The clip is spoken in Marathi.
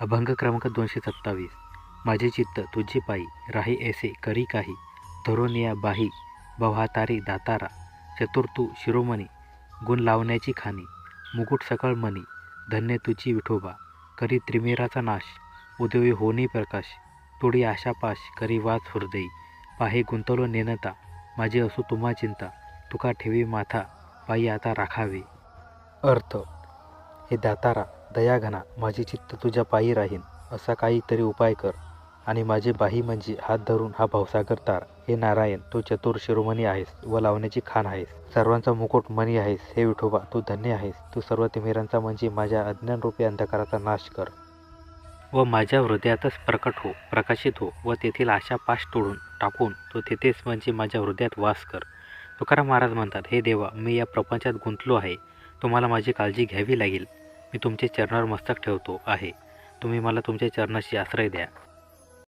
अभंग क्रमांक दोनशे सत्तावीस. माझे चित्त तुझी पायी राही ऐसे करी काही. धरुनिया बाही बव्हातारी दातारा. चतुर्थू शिरोमणी. गुण लावण्याची खाणी. मुकुट सकळ मणी धन्य तुझी विठोबा. करी त्रिमेराचा नाश. उदयी होनी प्रकाश. तोडी आशापाश करी वाच हृदयी. पाहे गुंतवलो नेनता. माझी असो तुम्हा चिंता. तुका ठेवी माथा. पायी आता राखावे. अर्थ. हे दातारा. दयाघना माझे चित्त तुझ्या पायी राहीन असा काहीतरी उपाय कर. आणि माझे बाही म्हणजे हात धरून हा भावसागर तार. हे नारायण तू चतुर शिरोमणी आहेस व लावण्याची खाण आहेस. सर्वांचा मुकुट मणी आहेस हे विठोबा तू धन्य आहेस. तू सर्व तिमिरांचा म्हणजे माझ्या अज्ञानरूपी अंधकाराचा नाश कर. व माझ्या हृदयातच प्रकट हो प्रकाशित हो व तेथील आशा पाश तोडून टाकून तो तेथेच म्हणजे माझ्या हृदयात वास कर. तुकाराम महाराज म्हणतात हे देवा मी या प्रपंचात गुंतलो आहे. तुम्हाला माझी काळजी घ्यावी लागेल. मी तुमचे चरणावर मस्तक ठेवतो आहे. तुम्ही मला तुमच्या चरणाशी आश्रय द्या.